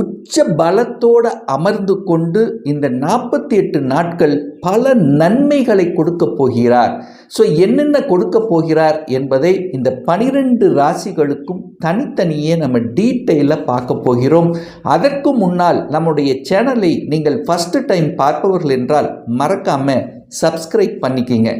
உச்ச பலத்தோடு அமர்ந்து கொண்டு இந்த நாற்பத்தி எட்டு நாட்கள் பல நன்மைகளை கொடுக்க போகிறார். ஸோ என்னென்ன கொடுக்க போகிறார் என்பதை இந்த பனிரெண்டு ராசிகளுக்கும் தனித்தனியே நம்ம டீட்டெயிலாக பார்க்க போகிறோம். அதற்கு முன்னால் நம்முடைய சேனலை நீங்கள் ஃபஸ்ட்டு டைம் பார்ப்பவர்கள் என்றால் மறக்காம சப்ஸ்கிரைப் பண்ணிக்கிங்க.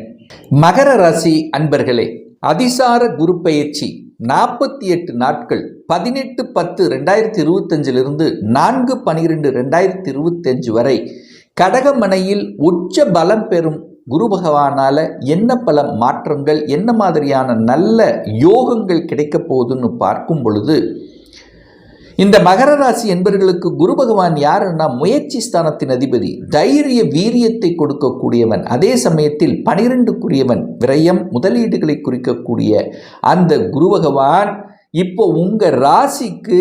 மகர ராசி அன்பர்களே அதிசார குரு பயிற்சி. நாற்பத்தி எட்டு நாட்கள் பதினெட்டு பத்து ரெண்டாயிரத்தி இருபத்தஞ்சிலிருந்து நான்கு பனிரெண்டு ரெண்டாயிரத்தி இருபத்தஞ்சு வரை கடகமனையில் உச்ச பலம் பெறும் குரு பகவானால் என்ன பல மாற்றங்கள் என்ன மாதிரியான நல்ல யோகங்கள் கிடைக்க போகுதுன்னு பார்க்கும் பொழுது இந்த மகர ராசி என்பவர்களுக்கு குரு பகவான் யாருன்னா முயற்சி ஸ்தானத்தின் அதிபதி. தைரிய வீரியத்தை கொடுக்கக்கூடியவன். அதே சமயத்தில் பனிரெண்டுக்குரியவன். விரயம் முதலீடுகளை குறிக்கக்கூடிய அந்த குரு பகவான் இப்போ உங்கள் ராசிக்கு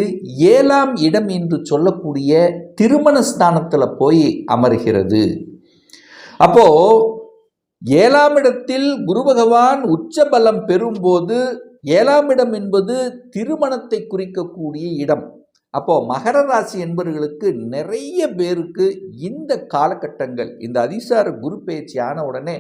ஏழாம் இடம் என்று சொல்லக்கூடிய திருமண ஸ்தானத்தில் போய் அமர்கிறது. அப்போ ஏழாம் இடத்தில் குரு பகவான் உச்ச பலம் பெறும்போது ஏழாம் இடம் என்பது திருமணத்தை குறிக்கக்கூடிய இடம். அப்போது மகர ராசி என்பவர்களுக்கு நிறைய பேருக்கு இந்த காலகட்டங்கள் இந்த அதிசார குரு பயிற்சி ஆன உடனே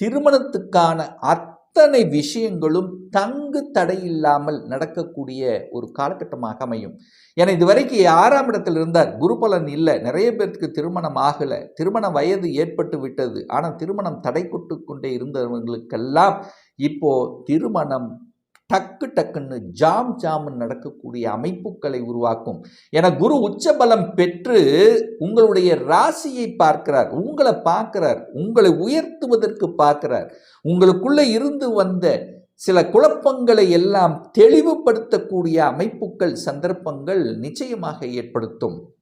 திருமணத்துக்கான அத்தனை விஷயங்களும் தங்கு தடையில்லாமல் நடக்கக்கூடிய ஒரு காலகட்டமாக அமையும். ஏன்னா இதுவரைக்கும் ஆறாம் இடத்தில் இருந்தார். குரு பலன் இல்லை. நிறைய பேருக்கு திருமணம் ஆகலை. திருமண வயது ஏற்பட்டு விட்டது. ஆனால் திருமணம் தடை கொட்டு கொண்டே இருந்தவங்களுக்கெல்லாம் இப்போ திருமணம் டக்கு டக்குன்னு ஜாம் ஜாம்னு நடக்கக்கூடிய அமைப்புகளை உருவாக்கும். என குரு உச்சபலம் பெற்று உங்களுடைய ராசியை பார்க்கிறார் உங்களை பார்க்கிறார் உங்களை உயர்த்துவதற்கு பார்க்கிறார். உங்களுக்குள்ளே இருந்து வந்த சில குழப்பங்களை எல்லாம் தெளிவுபடுத்தக்கூடிய அமைப்புகள் சந்தர்ப்பங்கள் நிச்சயமாக ஏற்படுத்தும்.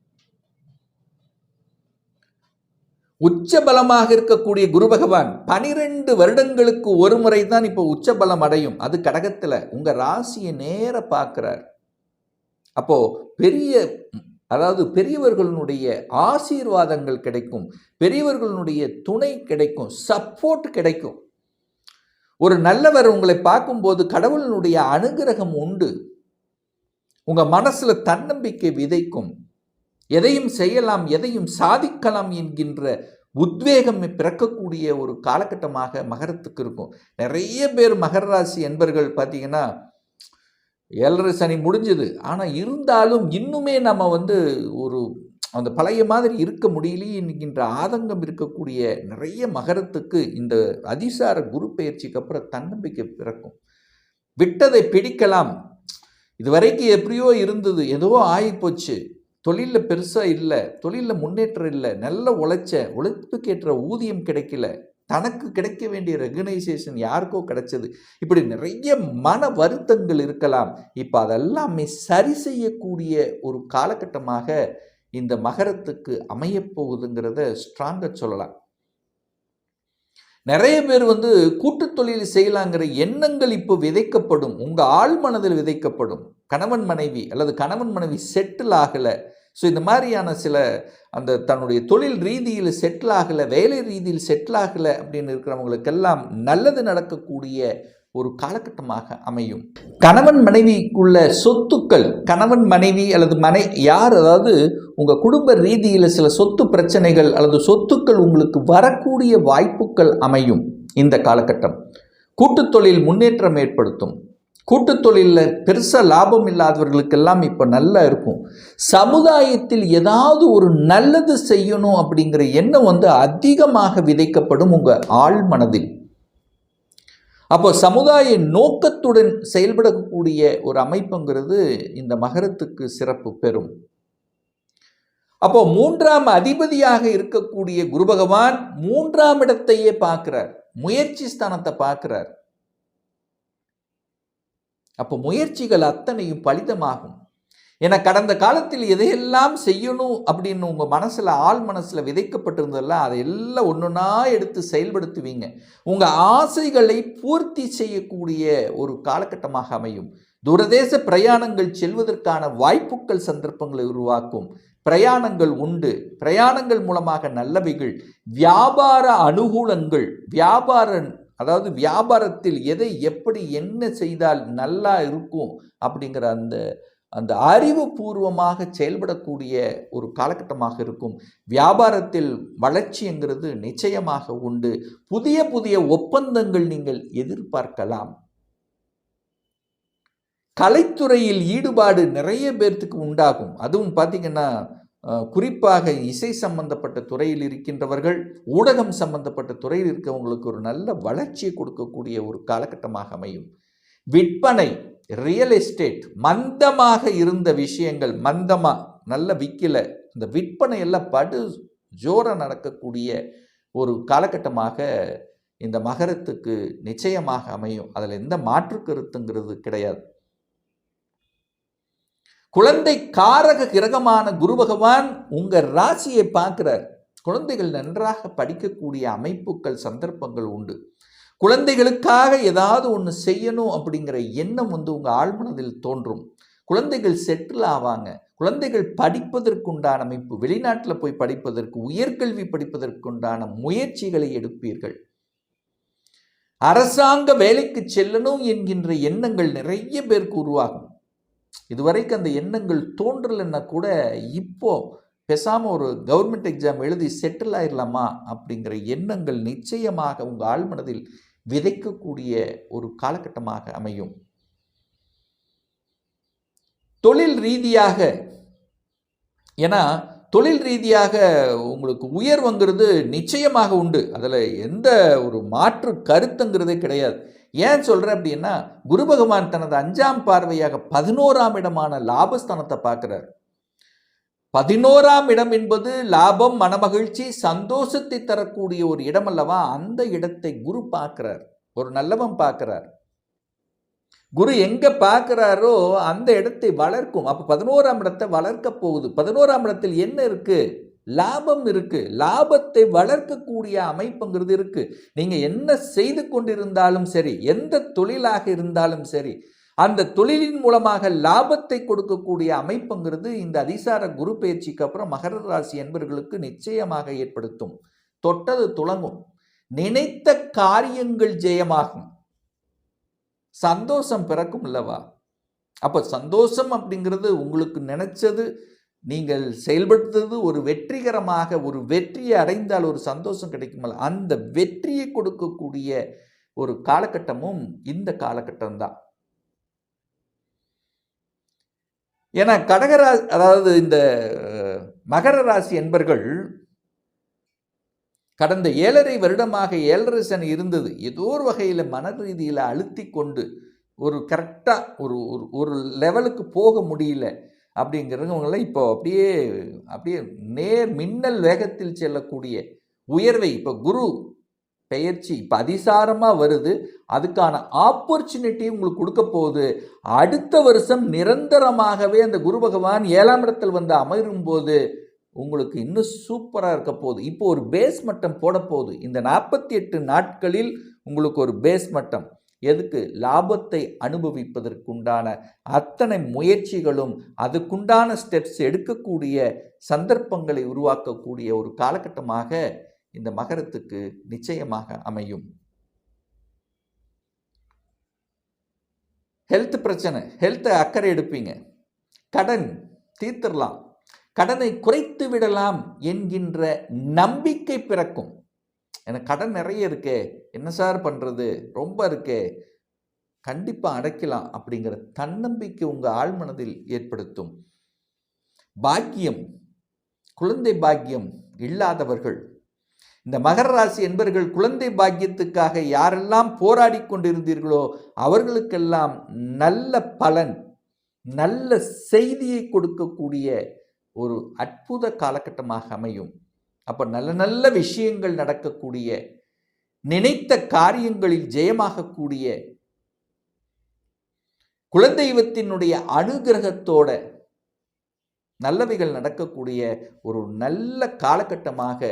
உச்சபலமாக இருக்கக்கூடிய குரு பகவான் பனிரெண்டு வருடங்களுக்கு ஒரு முறை தான் இப்போ உச்சபலம் அடையும். அது கடகத்தில். உங்கள் ராசியை நேர பார்க்குறார். அப்போ பெரிய அதாவது பெரியவர்களுடைய ஆசீர்வாதங்கள் கிடைக்கும். பெரியவர்களுடைய துணை கிடைக்கும். சப்போர்ட் கிடைக்கும். ஒரு நல்லவர் உங்களை பார்க்கும்போது கடவுளினுடைய அனுகிரகம் உண்டு. உங்கள் மனசில் தன்னம்பிக்கை விதைக்கும். எதையும் செய்யலாம் எதையும் சாதிக்கலாம் என்கின்ற உத்வேகம் பிறக்கக்கூடிய ஒரு காலகட்டமாக மகரத்துக்கு இருக்கும். நிறைய பேர் மகர ராசி என்பர்கள் பார்த்தீங்கன்னா ஏழரை சனி முடிஞ்சது. ஆனால் இருந்தாலும் இன்னுமே நம்ம வந்து ஒரு அந்த பழைய மாதிரி இருக்க முடியலையே என்கின்ற ஆதங்கம் இருக்கக்கூடிய நிறைய மகரத்துக்கு இந்த அதிசார குரு பயிற்சிக்கு அப்புறம் தன்னம்பிக்கை பிறக்கும். விட்டதை பிடிக்கலாம். இதுவரைக்கும் எப்படியோ இருந்தது ஏதோ ஆகிப்போச்சு தொழிலில் பெருசாக இல்லை தொழிலில் முன்னேற்றம் இல்லை நல்ல உழைச்ச உழைப்புக்கேற்ற ஊதியம் கிடைக்கல தனக்கு கிடைக்க வேண்டிய ரெகனைசேஷன் யாருக்கோ கிடைச்சது. இப்படி நிறைய மன வருத்தங்கள் இருக்கலாம். இப்போ அதெல்லாமே சரி செய்யக்கூடிய ஒரு காலகட்டமாக இந்த மகரத்துக்கு அமையப்போகுதுங்கிறத ஸ்ட்ராங்காக சொல்லலாம். நிறைய பேர் வந்து கூட்டு தொழில் செய்யலாங்கிற எண்ணங்கள் இப்போ விதைக்கப்படும். உங்கள் ஆள் மனதில் விதைக்கப்படும். கணவன் மனைவி அல்லது கணவன் மனைவி செட்டில் ஆகலை. ஸோ இந்த மாதிரியான சில அந்த தன்னுடைய தொழில் ரீதியில் செட்டில் ஆகலை வேலை ரீதியில் செட்டில் ஆகலை அப்படின்னு இருக்கிறவங்களுக்கெல்லாம் நல்லது நடக்கக்கூடிய ஒரு காலகட்டமாக அமையும். கணவன் மனைவிக்குள்ள சொத்துக்கள் கணவன் மனைவி அல்லது மனை யார் அதாவது உங்கள் குடும்ப ரீதியில் சில சொத்து பிரச்சனைகள் அல்லது சொத்துக்கள் உங்களுக்கு வரக்கூடிய வாய்ப்புகள் அமையும் இந்த காலகட்டம். கூட்டுத்தொழில் முன்னேற்றம் ஏற்படுத்தும். கூட்டுத்தொழிலில் பெருசாக லாபம் இல்லாதவர்களுக்கெல்லாம் இப்போ நல்லா இருக்கும். சமுதாயத்தில் ஏதாவது ஒரு நல்லது செய்யணும் அப்படிங்கிற எண்ணம் வந்து அதிகமாக விதைக்கப்படும் உங்கள் ஆள் மனதில். அப்போ சமுதாய நோக்கத்துடன் செயல்படக்கூடிய ஒரு அமைப்புங்கிறது இந்த மகரத்துக்கு சிறப்பு பெறும். அப்போ மூன்றாம் அதிபதியாக இருக்கக்கூடிய குரு பகவான் மூன்றாம் இடத்தையே பார்க்கிறார். முயற்சி ஸ்தானத்தை பார்க்கிறார். அப்போ முயற்சிகள் அத்தனையும் பலிதமாகும். ஏன்னா கடந்த காலத்தில் எதையெல்லாம் செய்யணும் அப்படின்னு உங்கள் மனசில் ஆள் மனசில் விதைக்கப்பட்டிருந்ததெல்லாம் அதை எல்லாம் ஒன்றுனா எடுத்து செயல்படுத்துவீங்க. உங்கள் ஆசைகளை பூர்த்தி செய்யக்கூடிய ஒரு காலகட்டமாக அமையும். தூரதேச பிரயாணங்கள் செல்வதற்கான வாய்ப்புகள் சந்தர்ப்பங்களை உருவாக்கும். பிரயாணங்கள் உண்டு. பிரயாணங்கள் மூலமாக நல்லவைகள். வியாபார அனுகூலங்கள். வியாபார அதாவது வியாபாரத்தில் எதை எப்படி என்ன செய்தால் நல்லா இருக்கும் அப்படிங்கிற அந்த அந்த அறிவுபூர்வமாக செயல்படக்கூடிய ஒரு காலகட்டமாக இருக்கும். வியாபாரத்தில் வளர்ச்சிங்கிறது நிச்சயமாக உண்டு. புதிய புதிய ஒப்பந்தங்கள் நீங்கள் எதிர்பார்க்கலாம். கலைத்துறையில் ஈடுபாடு நிறைய பேர்த்துக்கு உண்டாகும். அதுவும் பார்த்தீங்கன்னா குறிப்பாக இசை சம்பந்தப்பட்ட துறையில் இருக்கின்றவர்கள் ஊடகம் சம்பந்தப்பட்ட துறையில் இருக்கவங்களுக்கு ஒரு நல்ல வளர்ச்சியை கொடுக்கக்கூடிய ஒரு காலகட்டமாக அமையும். விற்பனை ரியல் எஸ்டேட் மந்தமாக இருந்த விஷயங்கள் மந்தமாக நல்ல விற்கல இந்த விற்பனை எல்லாம் படு ஜோராக நடக்கக்கூடிய ஒரு காலகட்டமாக இந்த மகரத்துக்கு நிச்சயமாக அமையும். அதில் எந்த மாற்று கருத்துங்கிறது கிடையாது. குழந்தை காரக கிரகமான குரு பகவான் உங்கள் ராசியை பார்க்கிறார். குழந்தைகள் நன்றாக படிக்கக்கூடிய அமைப்புகள் சந்தர்ப்பங்கள் உண்டு. குழந்தைகளுக்காக ஏதாவது ஒன்று செய்யணும் அப்படிங்கிற எண்ணம் வந்து உங்கள் ஆழ்மனதில் தோன்றும். குழந்தைகள் செட்டில் ஆவாங்க. குழந்தைகள் படிப்பதற்குண்டான அமைப்பு வெளிநாட்டில் போய் படிப்பதற்கு உயர்கல்வி படிப்பதற்குண்டான முயற்சிகளை எடுப்பீர்கள். அரசாங்க வேலைக்கு செல்லணும் என்கின்ற எண்ணங்கள் நிறைய பேருக்கு உருவாகும். இதுவரைக்கும் அந்த எண்ணங்கள் தோன்றலைன்னா கூட இப்போ பேசாமல் ஒரு கவர்மெண்ட் எக்ஸாம் எழுதி செட்டில் ஆயிடலாமா அப்படிங்கிற எண்ணங்கள் நிச்சயமாக உங்கள் ஆழ்மனதில் விதைக்கக்கூடிய ஒரு காலகட்டமாக அமையும். தொழில் ரீதியாக ஏன்னா தொழில் ரீதியாக உங்களுக்கு உயர்வுங்கிறது நிச்சயமாக உண்டு. அதில் எந்த ஒரு மாற்று கருத்துங்கிறதே கிடையாது. ஏன் சொல்கிறேன் அப்படின்னா குரு பகவான் தனது அஞ்சாம் பார்வையாக பதினோராம் இடமான லாபஸ்தானத்தை பார்க்குறார். பதினோராம் இடம் என்பது லாபம் மனமகிழ்ச்சி சந்தோஷத்தை தரக்கூடிய ஒரு இடம் அல்லவா? அந்த இடத்தை குரு பார்க்கிறார். ஒரு நல்லவன் பார்க்கிறார். குரு எங்க பார்க்கிறாரோ அந்த இடத்தை வளர்க்கும். அப்ப பதினோராம் இடத்தை வளர்க்க போகுது. பதினோராம் இடத்தில் என்ன இருக்கு? லாபம் இருக்கு. லாபத்தை வளர்க்கக்கூடிய அமைப்புங்கிறது இருக்கு. நீங்க என்ன செய்து கொண்டிருந்தாலும் சரி எந்த தொழிலாக இருந்தாலும் சரி அந்த தொழிலின் மூலமாக லாபத்தை கொடுக்கக்கூடிய அமைப்புங்கிறது இந்த அதிசார குரு பயிற்சிக்கு அப்புறம் மகர ராசி என்பவர்களுக்கு நிச்சயமாக ஏற்படுத்தும். தொட்டது துளங்கும். நினைத்த காரியங்கள் ஜெயமாகும். சந்தோஷம் பிறக்கும் அல்லவா? அப்போ சந்தோஷம் அப்படிங்கிறது உங்களுக்கு நினைச்சது நீங்கள் செயல்படுத்துறது ஒரு வெற்றிகரமாக ஒரு வெற்றியை அடைந்தால் ஒரு சந்தோஷம் கிடைக்குமல்ல அந்த வெற்றியை கொடுக்கக்கூடிய ஒரு காலகட்டமும் இந்த காலகட்டம்தான். ஏன்னா கடகரா அதாவது இந்த மகர ராசி என்பர்கள் கடந்த ஏழரை வருடமாக ஏழரை சனி இருந்தது. ஏதோ ஒரு வகையில் மன ரீதியில் அழுத்தி கொண்டு ஒரு கரெக்டாக ஒரு ஒரு ஒரு லெவலுக்கு போக முடியல அப்படிங்கிறவங்களாம் இப்போ அப்படியே அப்படியே நேர் மின்னல் வேகத்தில் செல்லக்கூடிய உயர்வை இப்போ குரு பெயர்ச்சி இப்போ அதிசாரமாக வருது. அதுக்கான ஆப்பர்ச்சுனிட்டி உங்களுக்கு கொடுக்க போகுது. அடுத்த வருஷம் நிரந்தரமாகவே அந்த குரு பகவான் ஏழாம் இடத்தில் வந்து அமரும் போது உங்களுக்கு இன்னும் சூப்பராக இருக்க போகுது. இப்போ ஒரு பேஸ் மட்டம் போட போகுது. இந்த நாற்பத்தி எட்டு நாட்களில் உங்களுக்கு ஒரு பேஸ் மட்டம். எதுக்கு? லாபத்தை அனுபவிப்பதற்குண்டான அத்தனை முயற்சிகளும் அதுக்குண்டான ஸ்டெப்ஸ் எடுக்கக்கூடிய சந்தர்ப்பங்களை உருவாக்கக்கூடிய ஒரு காலகட்டமாக இந்த மகரத்துக்கு நிச்சயமாக அமையும். ஹெல்த் பிரச்சனை. ஹெல்த்தை அக்கறை எடுப்பீங்க. கடன் தீர்த்திடலாம் கடனை குறைத்து விடலாம் என்கின்ற நம்பிக்கை பிறக்கும். எனக்கு கடன் நிறைய இருக்கே. என்ன சார் பண்ணுறது ரொம்ப இருக்கே. கண்டிப்பாக அடைக்கலாம் அப்படிங்கிற தன்னம்பிக்கை உங்கள் ஆழ்மனதில் ஏற்படுத்தும். பாக்கியம். குழந்தை பாக்கியம் இல்லாதவர்கள் இந்த மகர ராசி என்பவர்கள் குழந்தை பாக்கியத்துக்காக யாரெல்லாம் போராடி கொண்டிருந்தீர்களோ அவர்களுக்கெல்லாம் நல்ல பலன் நல்ல செய்தியை கொடுக்கக்கூடிய ஒரு அற்புத காலகட்டமாக அமையும். அப்போ நல்ல நல்ல விஷயங்கள் நடக்கக்கூடிய நினைத்த காரியங்களில் ஜெயமாகக்கூடிய குலதெய்வத்தினுடைய அனுகிரகத்தோட நல்லவைகள் நடக்கக்கூடிய ஒரு நல்ல காலகட்டமாக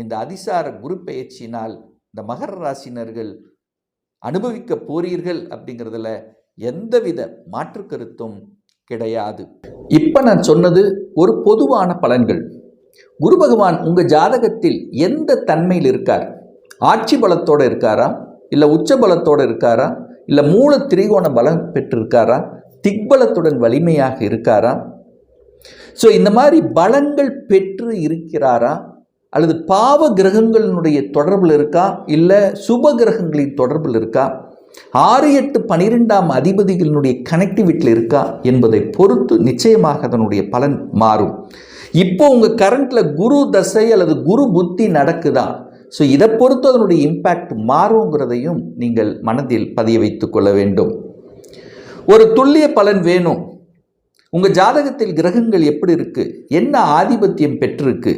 இந்த அதிசார குருப்பெயர்ச்சியினால் இந்த மகர ராசினர்கள் அனுபவிக்க போறீர்கள் அப்படிங்கிறதுல எந்தவித மாற்று கருத்தும் கிடையாது. இப்போ நான் சொன்னது ஒரு பொதுவான பலன்கள். குரு பகவான் உங்கள் ஜாதகத்தில் எந்த தன்மையில் இருக்கார்? ஆட்சி பலத்தோடு இருக்காரா? இல்லை உச்ச பலத்தோடு இருக்காரா? இல்லை மூல திரிகோண பலம் பெற்றிருக்காரா? திக்பலத்துடன் வலிமையாக இருக்காரா? ஸோ இந்த மாதிரி பலங்கள் பெற்று இருக்கிறாரா? அல்லது பாவ கிரகங்களினுடைய தொடர்பில் இருக்கா? இல்லை சுப கிரகங்களின் தொடர்பில் இருக்கா? ஆறு எட்டு பனிரெண்டாம் அதிபதிகளினுடைய கனெக்டிவிட்டியில் இருக்கா? என்பதை பொறுத்து நிச்சயமாக அதனுடைய பலன் மாறும். இப்போ உங்கள் கரண்ட்டில் குரு தசை அல்லது குரு புத்தி நடக்குதா? ஸோ இதை பொறுத்து அதனுடைய இம்பேக்ட் மாறுங்கிறதையும் நீங்கள் மனதில் பதிய வைத்து கொள்ள வேண்டும். ஒரு துல்லிய பலன் வேணும். உங்கள் ஜாதகத்தில் கிரகங்கள் எப்படி இருக்குது என்ன ஆதிபத்தியம் பெற்றிருக்கு?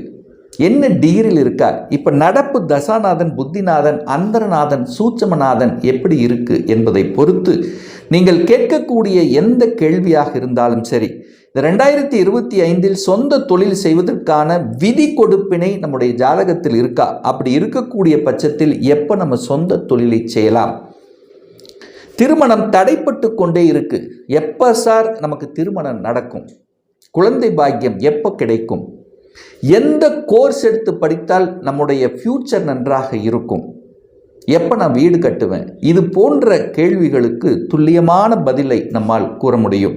என்ன டிகிரியில் இருக்கா இப்போ நடப்பு தசாநாதன் புத்திநாதன் அந்தரநாதன் சூட்சமநாதன் எப்படி இருக்கு என்பதை பொறுத்து நீங்கள் கேட்கக்கூடிய எந்த கேள்வியாக இருந்தாலும் சரி இந்த ரெண்டாயிரத்தி இருபத்தி ஐந்தில் சொந்த தொழில் செய்வதற்கான விதி கொடுப்பினை நம்முடைய ஜாதகத்தில் இருக்கா? அப்படி இருக்கக்கூடிய பட்சத்தில் எப்போ நம்ம சொந்த தொழிலை செய்யலாம்? திருமணம் தடைப்பட்டு கொண்டே இருக்கு. எப்போ சார் நமக்கு திருமணம் நடக்கும்? குழந்தை பாக்கியம் எப்போ கிடைக்கும்? எந்த கோர்ஸ் எடுத்து படித்தால் நம்முடைய ஃப்யூச்சர் நன்றாக இருக்கும்? எப்போ நான் வீடு கட்டுவேன்? இது போன்ற கேள்விகளுக்கு துல்லியமான பதிலை நம்மால் கூற முடியும்.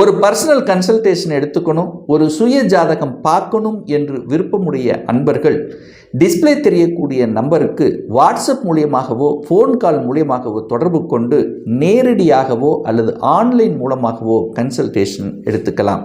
ஒரு பர்சனல் கன்சல்டேஷன் எடுத்துக்கணும் ஒரு சுய ஜாதகம் பார்க்கணும் என்று விருப்பமுடைய அன்பர்கள் டிஸ்பிளே தெரியக்கூடிய நம்பருக்கு வாட்ஸ்அப் மூலியமாகவோ ஃபோன் கால் மூலியமாகவோ தொடர்பு கொண்டு நேரடியாகவோ அல்லது ஆன்லைன் மூலமாகவோ கன்சல்டேஷன் எடுத்துக்கலாம்.